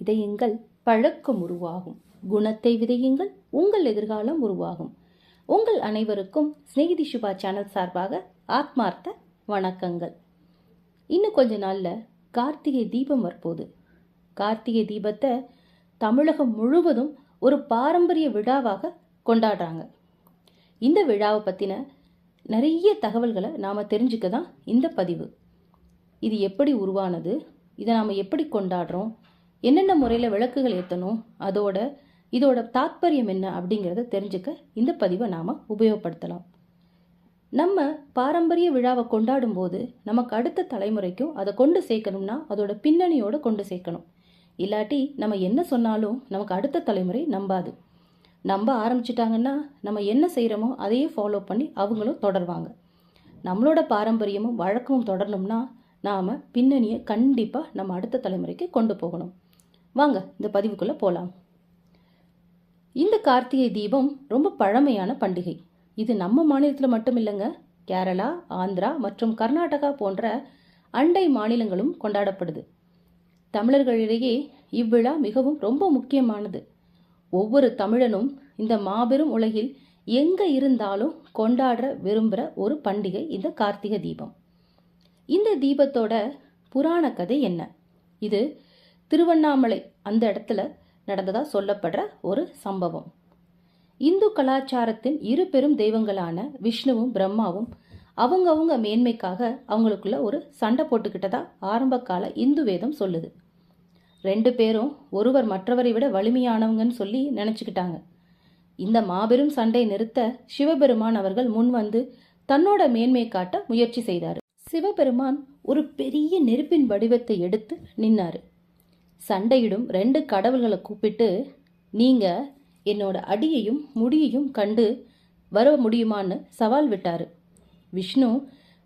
இதயங்கள் பழக்கம் உருவாகும். குணத்தை விதையுங்கள் உங்கள் எதிர்காலம் உருவாகும். உங்கள் அனைவருக்கும் ஸ்நேகிதி சுபா சேனல் சார்பாக ஆத்மார்த்த வணக்கங்கள். இன்னும் கொஞ்ச நாளில் கார்த்திகை தீபம் வரப்போகுது. கார்த்திகை தீபத்தை தமிழகம் முழுவதும் ஒரு பாரம்பரிய விழாவாக கொண்டாடுறாங்க. இந்த விழாவை பற்றின நிறைய தகவல்களை நாம் தெரிஞ்சுக்க தான் இந்த பதிவு. இது எப்படி உருவானது? இதை நாம் எப்படி கொண்டாடுறோம்? என்னென்ன முறையில் விளக்குகள் ஏற்றணும் அதோட இதோட தாத்பரியம் என்ன அப்படிங்கிறத தெரிஞ்சுக்க இந்த பதிவை நாம் உபயோகப்படுத்தலாம். நம்ம பாரம்பரிய விழாவை கொண்டாடும் போது நமக்கு அடுத்த தலைமுறைக்கும் அதை கொண்டு சேர்க்கணும்னா அதோட பின்னணியோடு கொண்டு சேர்க்கணும். இல்லாட்டி நம்ம என்ன சொன்னாலும் நமக்கு அடுத்த தலைமுறை நம்பாது. நம்ப ஆரம்பிச்சிட்டாங்கன்னா நம்ம என்ன செய்கிறோமோ அதையே ஃபாலோ பண்ணி அவங்களும் தொடர்வாங்க. நம்மளோட பாரம்பரியமும் வழக்கமும் தொடரணும்னா நாம் பின்னணியை கண்டிப்பாக நம்ம அடுத்த தலைமுறைக்கு கொண்டு போகணும். வாங்க இந்த பதிவுக்குள்ளே போகலாம் இந்த கார்த்திகை தீபம் ரொம்ப பழமையான பண்டிகை. இது நம்ம மாநிலத்தில் மட்டும் இல்லைங்க. கேரளா ஆந்திரா மற்றும் கர்நாடகா போன்ற அண்டை மாநிலங்களும் கொண்டாடப்படுது. தமிழர்களிடையே இவ்விழா மிகவும் ரொம்ப முக்கியமானது. ஒவ்வொரு தமிழனும் இந்த மாபெரும் உலகில் எங்கே இருந்தாலும் கொண்டாட விரும்புகிற ஒரு பண்டிகை இந்த கார்த்திகை தீபம். இந்த தீபத்தோட புராண கதை என்ன? இது திருவண்ணாமலை அந்த இடத்துல நடந்ததாக சொல்லப்படுற ஒரு சம்பவம். இந்து கலாச்சாரத்தின் இரு பெரும் தெய்வங்களான விஷ்ணுவும் பிரம்மாவும் அவங்கவுங்க மேன்மைக்காக அவங்களுக்குள்ள ஒரு சண்டை போட்டுக்கிட்டதா ஆரம்ப கால இந்து வேதம் சொல்லுது. ரெண்டு பேரும் ஒருவர் மற்றவரை விட வலிமையானவங்கன்னு சொல்லி நினச்சிக்கிட்டாங்க. இந்த மாபெரும் சண்டை நிறுத்த சிவபெருமான் அவர்கள் முன் வந்து தன்னோட மேன்மை காட்ட முயற்சி செய்தார். சிவபெருமான் ஒரு பெரிய நெருப்பின் வடிவத்தை எடுத்து நின்னாரு. சண்டையிடும் ரெண்டு கடவுள்களை கூப்பிட்டு நீங்க என்னோட அடியையும் முடியையும் கண்டு வர முடியுமான்னு சவால் விட்டாரு. விஷ்ணு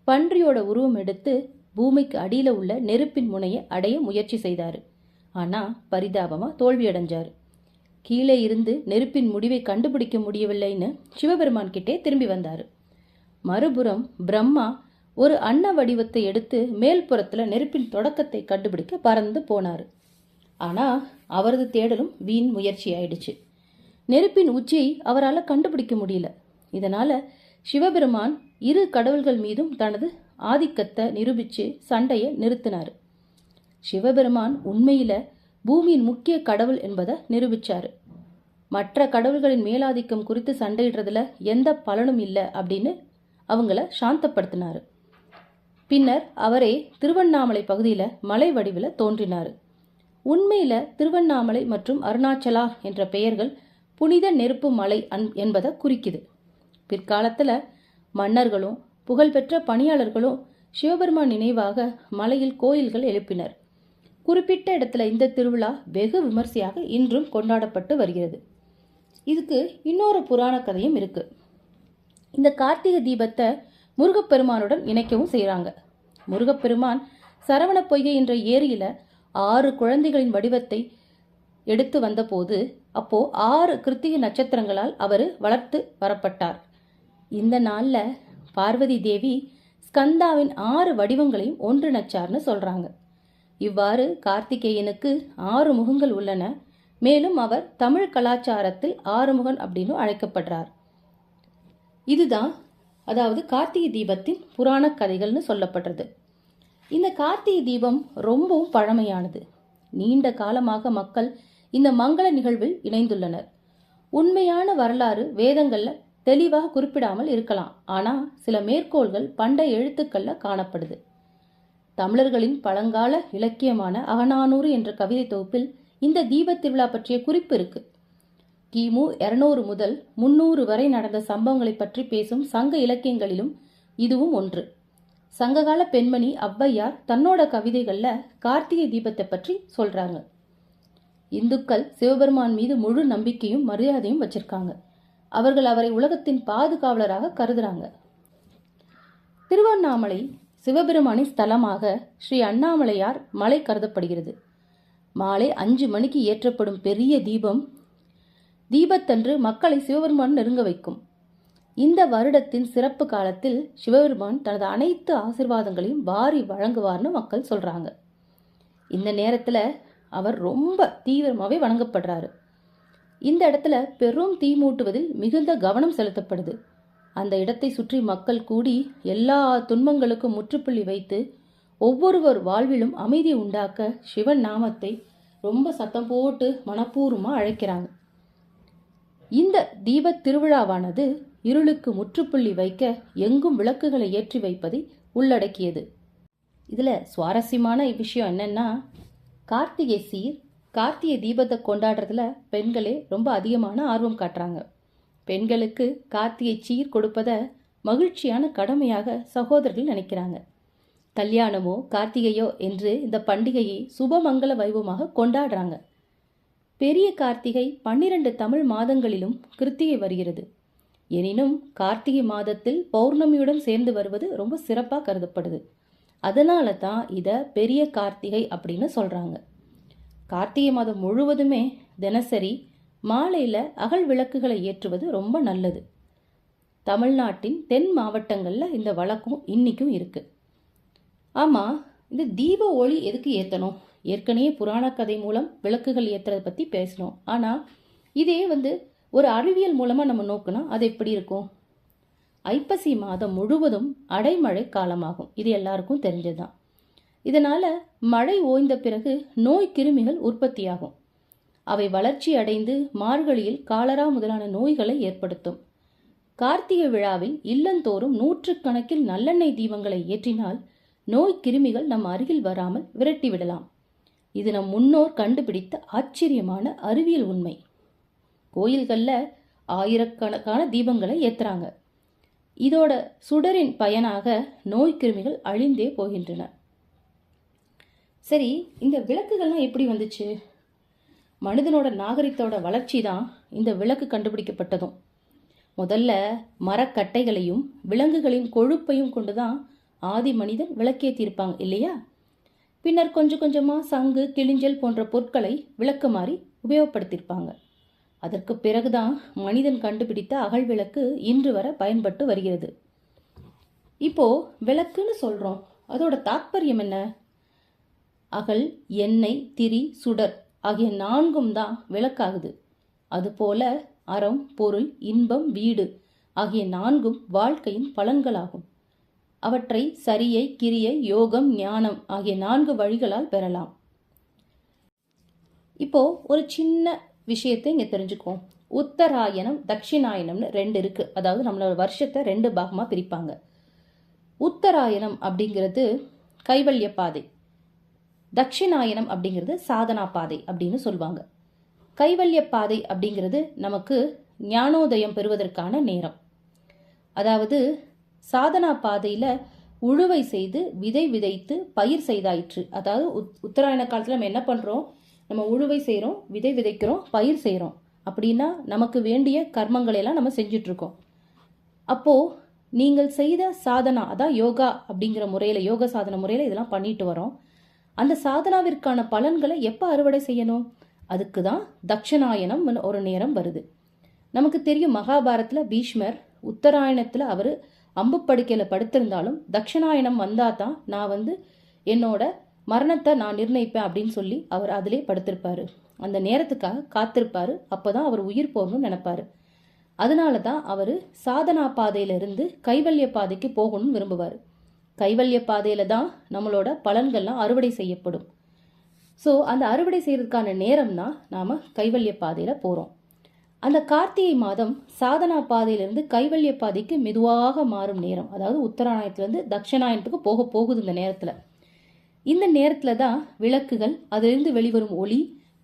பன்றியோட உருவம் எடுத்து பூமிக்கு அடியில் உள்ள நெருப்பின் முனையை அடைய முயற்சி செய்தார். ஆனால் பரிதாபமாக தோல்வியடைஞ்சார். கீழே இருந்து நெருப்பின் முடிவை கண்டுபிடிக்க முடியவில்லைன்னு சிவபெருமான் கிட்டே திரும்பி வந்தார். மறுபுறம் பிரம்மா ஒரு அன்ன வடிவத்தை எடுத்து மேல்புறத்தில் நெருப்பின் தொடக்கத்தை கண்டுபிடிக்க பறந்து போனார். ஆனால் அவரது தேடலும் வீண் முயற்சி ஆயிடுச்சு நெருப்பின் உச்சியை அவரால் கண்டுபிடிக்க முடியல. இதனால் சிவபெருமான் இரு கடவுள்கள் மீதும் தனது ஆதிக்கத்தை நிரூபித்து சண்டையை நிறுத்தினார். சிவபெருமான் உண்மையில் பூமியின் முக்கிய கடவுள் என்பதை நிரூபிச்சார். மற்ற கடவுள்களின் மேலாதிக்கம் குறித்து சண்டையிடுறதுல எந்த பலனும் இல்லை அப்படின்னு அவங்கள சாந்தப்படுத்தினார். பின்னர் அவரே திருவண்ணாமலை பகுதியில் மலை வடிவில் தோன்றினார். உண்மையில் திருவண்ணாமலை மற்றும் அருணாச்சலா என்ற பெயர்கள் புனித நெருப்பு மலை அன் என்பதை குறிக்குது. பிற்காலத்தில் மன்னர்களும் புகழ்பெற்ற பணியாளர்களும் சிவபெருமான் நினைவாக மலையில் கோயில்கள் எழுப்பினர். குறிப்பிட்ட இடத்துல இந்த திருவிழா வெகு விமர்சையாக இன்றும் கொண்டாடப்பட்டு வருகிறது. இதுக்கு இன்னொரு புராண கதையும் இருக்கு. இந்த கார்த்திகை தீபத்தை முருகப்பெருமானுடன் இணைக்கவும் செய்கிறாங்க முருகப்பெருமான் சரவண பொய்கை என்ற ஏரியில் ஆறு குழந்தைகளின் வடிவத்தை எடுத்து வந்தபோது அப்போ ஆறு கிருத்திகை நட்சத்திரங்களால் அவர் வளர்த்து வரப்பட்டார். இந்த நாளில் பார்வதி தேவி ஸ்கந்தாவின் ஆறு வடிவங்களையும் ஒன்றிணைச்சார்னு சொல்கிறாங்க இவ்வாறு கார்த்திகேயனுக்கு ஆறு முகங்கள் உள்ளன. மேலும் அவர் தமிழ் கலாச்சாரத்தில் ஆறுமுகன் அப்படின்னு அழைக்கப்படுறார். இதுதான் அதாவது கார்த்திகை தீபத்தின் புராண கதைகள்னு சொல்லப்படுறது. இந்த கார்த்திகை தீபம் ரொம்பவும் பழமையானது. நீண்ட காலமாக மக்கள் இந்த மங்கள நிகழ்வில் இணைந்துள்ளனர். உண்மையான வரலாறு வேதங்கள்ல தெளிவாக குறிப்பிடாமல் இருக்கலாம். ஆனால் சில மேற்கோள்கள் பண்டைய எழுத்துக்கள்ல காணப்படுது. தமிழர்களின் பழங்கால இலக்கியமான அகநானூறு என்ற கவிதை தொகுப்பில் இந்த தீபத் திருவிழா பற்றிய குறிப்பு இருக்கு. கிமு இருநூறு முதல் முன்னூறு வரை நடந்த சம்பவங்களை பற்றி பேசும் சங்க இலக்கியங்களிலும் இதுவும் ஒன்று. சங்ககால பெண்மணி அவ்வையார் தன்னோட கவிதைகளில் கார்த்திகை தீபத்தை பற்றி சொல்றாங்க. இந்துக்கள் சிவபெருமான் மீது முழு நம்பிக்கையும் மரியாதையும் வச்சிருக்காங்க. அவர்கள் அவரை உலகத்தின் பாதுகாவலராக கருதுறாங்க. திருவண்ணாமலை சிவபெருமானின் ஸ்தலமாக ஸ்ரீ அண்ணாமலையார் மலை கருதப்படுகிறது. மாலை அஞ்சு மணிக்கு ஏற்றப்படும் பெரிய தீபம் தீபத்தன்று மக்களை சிவபெருமான் நெருங்க வைக்கும். இந்த வருடத்தின் சிறப்பு காலத்தில் சிவபெருமான் தனது அனைத்து ஆசிர்வாதங்களையும் வாரி வழங்குவார்னு மக்கள் சொல்றாங்க. இந்த நேரத்தில் அவர் ரொம்ப தீவிரமாகவே வணங்கப்படுறாரு. இந்த இடத்துல பெரும் தீ மூட்டுவதில் மிகுந்த கவனம் செலுத்தப்படுது. அந்த இடத்தை சுற்றி மக்கள் கூடி எல்லா துன்பங்களுக்கும் முற்றுப்புள்ளி வைத்து ஒவ்வொருவர் வாழ்விலும் அமைதி உண்டாக்க சிவன் நாமத்தை ரொம்ப சத்தம் போட்டு மனப்பூர்வமாக அழைக்கிறாங்க. இந்த தீபத் திருவிழாவானது இருளுக்கு முற்றுப்புள்ளி வைக்க எங்கும் விளக்குகளை ஏற்றி வைப்பதை உள்ளடக்கியது. இதில் சுவாரஸ்யமான விஷயம் என்னென்னா கார்த்திகை சீர் கார்த்திகை தீபத்தை கொண்டாடுறதுல பெண்களே ரொம்ப அதிகமான ஆர்வம் காட்டுறாங்க. பெண்களுக்கு கார்த்திகை சீர் கொடுப்பதை மகிழ்ச்சியான கடமையாக சகோதரர்கள் நினைக்கிறாங்க. கல்யாணமோ கார்த்திகையோ என்று இந்த பண்டிகையை சுபமங்கல வைபவமாக கொண்டாடுறாங்க. பெரிய கார்த்திகை பன்னிரண்டு தமிழ் மாதங்களிலும் கிருத்திகை வருகிறது. எனினும் கார்த்திகை மாதத்தில் பௌர்ணமியுடன் சேர்ந்து வருவது ரொம்ப சிறப்பாக கருதப்படுது. அதனால தான் இதை பெரிய கார்த்திகை அப்படின்னு சொல்கிறாங்க கார்த்திகை மாதம் முழுவதுமே தினசரி மாலையில் அகல் விளக்குகளை ஏற்றுவது ரொம்ப நல்லது. தமிழ்நாட்டின் தென் மாவட்டங்களில் இந்த வழக்கம் இன்றைக்கும் இருக்குது ஆமாம் இந்த தீப ஒளி எதுக்கு ஏற்றணும் ஏற்கனவே புராண கதை மூலம் விளக்குகள் ஏற்றுறதை பற்றி பேசணும் ஆனால் இதே வந்து ஒரு அறிவியல் மூலமாக நம்ம நோக்குனா அது எப்படி இருக்கும்? ஐப்பசி மாதம் முழுவதும் அடைமழை காலமாகும். இது எல்லாருக்கும் தெரிஞ்சதுதான். இதனால் மழை ஓய்ந்த பிறகு நோய் கிருமிகள் உற்பத்தியாகும். அவை வளர்ச்சி அடைந்து மார்கழியில் காலரா முதலான நோய்களை ஏற்படுத்தும். கார்த்திகை விழாவில் இல்லந்தோறும் நூற்றுக்கணக்கில் நல்லெண்ணெய் தீபங்களை ஏற்றினால் நோய் கிருமிகள் நம் அருகில் வராமல் விரட்டிவிடலாம் இது நம் முன்னோர் கண்டுபிடித்த ஆச்சரியமான அறிவியல் உண்மை. கோயில்களில் ஆயிரக்கணக்கான தீபங்களை ஏற்றுறாங்க இதோட சுடரின் பயனாக நோய் கிருமிகள் அழிந்தே போகின்றன. சரி இந்த விளக்குகள்லாம் எப்படி வந்துச்சு? மனிதனோட நாகரிகத்தோட வளர்ச்சி தான் இந்த விளக்கு கண்டுபிடிக்கப்பட்டதும். முதல்ல மரக்கட்டைகளையும் விலங்குகளின் கொழுப்பையும் கொண்டு தான் ஆதி மனிதன் விளக்கேற்றியிருப்பாங்க இல்லையா? பின்னர் கொஞ்சம் கொஞ்சமாக சங்கு கிளிஞ்சல் போன்ற பொருட்களை விளக்கு மாறி உபயோகப்படுத்தியிருப்பாங்க. அதற்கு பிறகுதான் மனிதன் கண்டுபிடித்த அகல் விளக்கு இன்று வர பயன்பட்டு வருகிறது. இப்போ விளக்குன்னு சொல்றோம். அதோட தாற்பயம் என்ன? அகல் எண்ணெய் திரி சுடர் ஆகிய நான்கும் தான் விளக்காகுது. அதுபோல அறம் பொருள் இன்பம் வீடு ஆகிய நான்கும் வாழ்க்கையின் பலன்களாகும். அவற்றை சரியை கிரியை யோகம் ஞானம் ஆகிய நான்கு வழிகளால் பெறலாம். இப்போ ஒரு சின்ன விஷயத்தை இங்கே தெரிஞ்சுக்குவோம். உத்தராயணம் தட்சிணாயனம்னு ரெண்டு இருக்கு. அதாவது நம்மளோட வருஷத்தை ரெண்டு பாகமாக பிரிப்பாங்க. உத்தராயணம் அப்படிங்கிறது கைவல்ய பாதை. தட்சிணாயனம் அப்படிங்கிறது சாதனா பாதை அப்படின்னு சொல்லுவாங்க. கைவல்ய பாதை அப்படிங்கிறது நமக்கு ஞானோதயம் பெறுவதற்கான நேரம். அதாவது சாதனா பாதையில் உழுவை செய்து விதை விதைத்து பயிர் செய்தாயிற்று. அதாவது உத் உத்தராயண காலத்தில் நம்ம என்ன பண்ணுறோம் நம்ம உழுவை செய்கிறோம் விதை விதைக்கிறோம் பயிர் செய்கிறோம் அப்படின்னா நமக்கு வேண்டிய கர்மங்களை எல்லாம் நம்ம செஞ்சிட்ருக்கோம். அப்போது நீங்கள் செய்த சாதனா அதான் யோகா அப்படிங்கிற முறையில் யோக சாதன முறையில் இதெல்லாம் பண்ணிட்டு வரோம். அந்த சாதனாவிற்கான பலன்களை எப்போ அறுவடை செய்யணும்? அதுக்கு தான் தட்சிணாயனம் ஒரு நேரம் வருது. நமக்கு தெரியும் மகாபாரத்தில் பீஷ்மர் உத்தராயணத்தில் அவர் அம்பு படுக்கையில் படுத்திருந்தாலும் தட்சணாயனம் வந்தால் தான் நான் வந்து என்னோட மரணத்தை நான் நிர்ணயிப்பேன் அப்படின்னு சொல்லி அவர் அதிலே படுத்திருப்பாரு. அந்த நேரத்துக்காக காத்திருப்பாரு. அப்போதான் அவர் உயிர் போகணும்னு நினைப்பாரு. அதனால தான் அவர் சாதனா பாதையிலிருந்து கைவல்ய பாதைக்கு போகணும்னு விரும்புவார். கைவல்ய பாதையில் தான் நம்மளோட பலன்கள்லாம் அறுவடை செய்யப்படும். ஸோ அந்த அறுவடை செய்யறதுக்கான நேரம் தான் நாம் கைவல்ய பாதையில் போகிறோம் அந்த கார்த்திகை மாதம் சாதனா பாதையிலிருந்து கைவல்ய பாதைக்கு மெதுவாக மாறும் நேரம். அதாவது உத்தராயணத்துலேருந்து தட்சிணாயணத்துக்கு போக போகுது இந்த நேரத்தில். இந்த நேரத்தில் தான் விளக்குகள் அதிலிருந்து வெளிவரும் ஒளி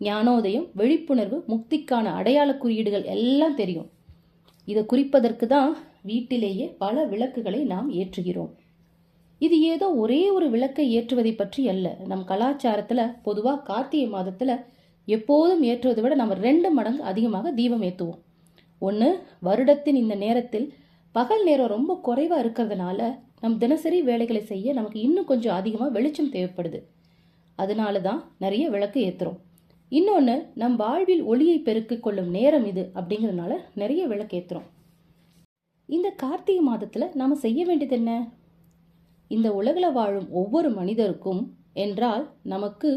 ஞானோதயம் விழிப்புணர்வு முக்திக்கான அடையாள குறியீடுகள் எல்லாம் தெரியும். இதை குறிப்பதற்கு தான் வீட்டிலேயே பல விளக்குகளை நாம் ஏற்றுகிறோம். இது ஏதோ ஒரே ஒரு விளக்கை ஏற்றுவதை பற்றி அல்ல. நம் கலாச்சாரத்தில் பொதுவாக கார்த்திகை மாதத்தில் எப்போதும் ஏற்றுவதை விட நம்ம ரெண்டு மடங்கு அதிகமாக தீபம் ஏற்றுவோம் ஒன்று வருடத்தின் இந்த நேரத்தில் பகல் நேரம் ரொம்ப குறைவாக இருக்கிறதுனால நம் தினசரி வேலைகளை செய்ய நமக்கு இன்னும் கொஞ்சம் அதிகமாக வெளிச்சம் தேவைப்படுது. அதனால தான் நிறைய விளக்கு ஏற்றுறோம் இன்னொன்று நம் வாழ்வில் ஒளியை பெருக்கிக் கொள்ளும் நேரம் இது அப்படிங்கிறதுனால நிறைய விளக்கு ஏற்றுறோம் இந்த கார்த்திகை மாதத்தில் நாம் செய்ய வேண்டியது என்ன? இந்த உலகில் வாழும் ஒவ்வொரு மனிதருக்கும் என்றால் நமக்கு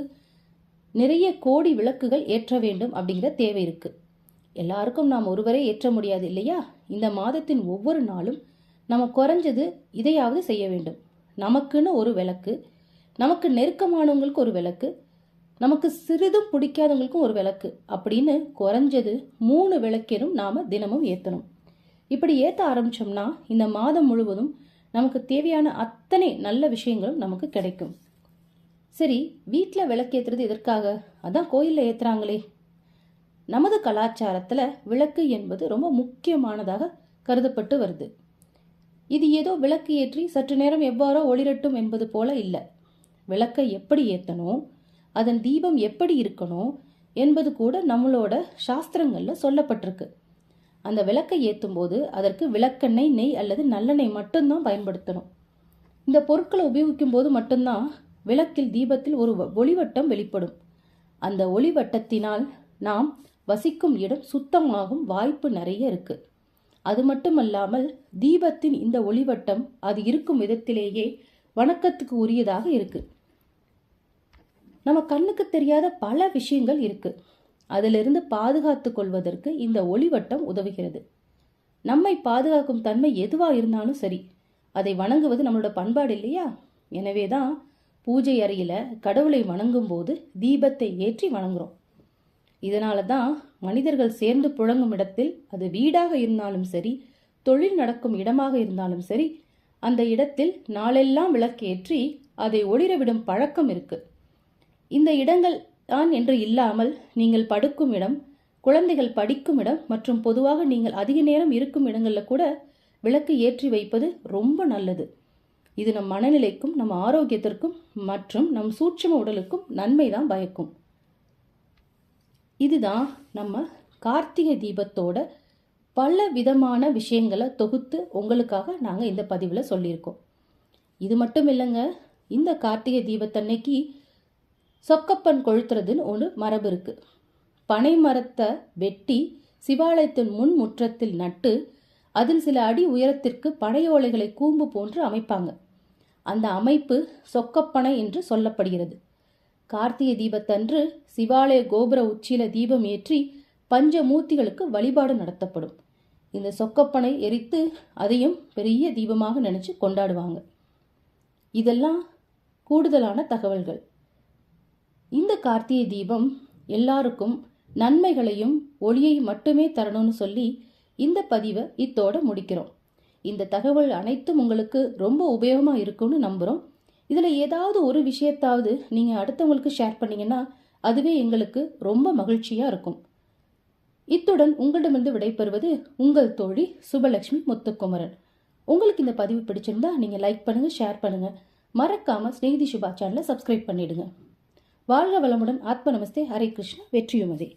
நிறைய கோடி விளக்குகள் ஏற்ற வேண்டும் அப்படிங்கிற தேவை இருக்குது எல்லாருக்கும் நாம் ஒருவரே ஏற்ற முடியாது இல்லையா? இந்த மாதத்தின் ஒவ்வொரு நாளும் நம்ம குறைஞ்சது இதையாவது செய்ய வேண்டும். நமக்குன்னு ஒரு விளக்கு நமக்கு நெருக்கமானவங்களுக்கு ஒரு விளக்கு நமக்கு சிறிதும் பிடிக்காதவங்களுக்கும் ஒரு விளக்கு. அப்படின்னு குறைஞ்சது மூணு விளக்கேனும் நாம் தினமும் ஏற்றணும் இப்படி ஏற்ற ஆரம்பித்தோம்னா இந்த மாதம் முழுவதும் நமக்கு தேவையான அத்தனை நல்ல விஷயங்களும் நமக்கு கிடைக்கும். சரி வீட்டில் விளக்கேற்றுறது எதற்காக? அதான் கோயிலில் ஏற்றுறாங்களே நமது கலாச்சாரத்தில் விளக்கு என்பது ரொம்ப முக்கியமானதாக கருதப்பட்டு வருது. இது ஏதோ விளக்கு ஏற்றி சற்று நேரம் எவ்வாறோ ஒளிரட்டும் என்பது போல இல்லை. விளக்கை எப்படி ஏற்றணும் அதன் தீபம் எப்படி இருக்கணும் என்பது கூட நம்மளோட சாஸ்திரங்களில் சொல்லப்பட்டிருக்கு. அந்த விளக்கை ஏற்றும் போது அதற்கு விளக்கெண்ணெய் நெய் அல்லது நல்லெண்ணெய் மட்டும்தான் பயன்படுத்தணும். இந்த பொருட்களை உபயோகிக்கும் போது மட்டும்தான் விளக்கில் தீபத்தில் ஒரு வ- ஒளிவட்டம் வெளிப்படும். அந்த ஒளிவட்டத்தினால் நாம் வசிக்கும் இடம் சுத்தமாகும் வாய்ப்பு நிறைய இருக்குது அது மட்டுமல்லாமல் தீபத்தின் இந்த ஒளிவட்டம் அது இருக்கும் விதத்திலேயே வணக்கத்துக்கு உரியதாக இருக்கு. நம்ம கண்ணுக்கு தெரியாத பல விஷயங்கள் இருக்கு. அதிலிருந்து பாதுகாத்து கொள்வதற்கு இந்த ஒளிவட்டம் உதவுகிறது. நம்மை பாதுகாக்கும் தன்மை எதுவா இருந்தாலும் சரி அதை வணங்குவது நம்மளோட பண்பாடு இல்லையா? எனவே தான் பூஜை அறையில கடவுளை வணங்கும் போது தீபத்தை ஏற்றி வணங்குறோம். இதனால தான் மனிதர்கள் சேர்ந்து புழங்கும் இடத்தில் அது வீடாக இருந்தாலும் சரி தொழில் நடக்கும் இடமாக இருந்தாலும் சரி அந்த இடத்தில் நாளெல்லாம் விளக்கேற்றி அதை ஒளிரவிடும் பழக்கம் இருக்கு. இந்த இடங்கள் தான் என்று இல்லாமல் நீங்கள் படுக்கும் இடம் குழந்தைகள் படிக்கும் இடம் மற்றும் பொதுவாக நீங்கள் அதிக நேரம் இருக்கும் இடங்களில் கூட விளக்கு ஏற்றி வைப்பது ரொம்ப நல்லது. இது நம் மனநிலைக்கும் நம் ஆரோக்கியத்திற்கும் மற்றும் நம் சூட்சும உடலுக்கும் நன்மை தான் பயக்கும். இதுதான் நம்ம கார்த்திகை தீபத்தோட பல விதமான விஷயங்களை தொகுத்து உங்களுக்காக நாங்கள் இந்த பதிவில் சொல்லியிருக்கோம். இது மட்டும் இல்லைங்க இந்த கார்த்திகை தீபத்தன்னைக்கு சொக்கப்பன் கொளுத்துறதுன்னு ஒன்று மரபு இருக்குது பனை மரத்தை வெட்டி சிவாலயத்தின் முன் முற்றத்தில் நட்டு அதில் சில அடி உயரத்திற்கு பனையோலைகளை கூம்பு போன்று அமைப்பாங்க. அந்த அமைப்பு சொக்கப்பனை என்று சொல்லப்படுகிறது. கார்த்திகை தீபத்தன்று சிவாலய கோபுர உச்சியில தீபம் ஏற்றி பஞ்சமூர்த்திகளுக்கு வழிபாடு நடத்தப்படும். இந்த சொக்கப்பனை எரித்து அதையும் பெரிய தீபமாக நினைச்சு கொண்டாடுவாங்க. இதெல்லாம் கூடுதலான தகவல்கள். இந்த கார்த்திகை தீபம் எல்லாருக்கும் நன்மைகளையும் ஒளியையும் மட்டுமே தரணும்னு சொல்லி இந்த பதிவை இத்தோட முடிக்கிறோம். இந்த தகவல் அனைத்தும் உங்களுக்கு ரொம்ப உபயோகமாக இருக்கும்னு நம்புகிறோம் இதில் ஏதாவது ஒரு விஷயத்தாவது நீங்கள் அடுத்தவங்களுக்கு ஷேர் பண்ணீங்கன்னா அதுவே எங்களுக்கு ரொம்ப மகிழ்ச்சியாக இருக்கும். இத்துடன் உங்களிடமிருந்து விடைபெறுவது உங்கள் தோழி சுபலட்சுமி முத்துக்குமரன். உங்களுக்கு இந்த பதிவு பிடிச்சிருந்தா நீங்கள் லைக் பண்ணுங்கள் ஷேர் பண்ணுங்கள் மறக்காமல் ஸ்நேகிதி சுபா சேனலை சப்ஸ்கிரைப் பண்ணிடுங்க. வாழ்க வளமுடன். ஆத்ம நமஸ்தே. ஹரே கிருஷ்ணா. வெற்றியுமதே.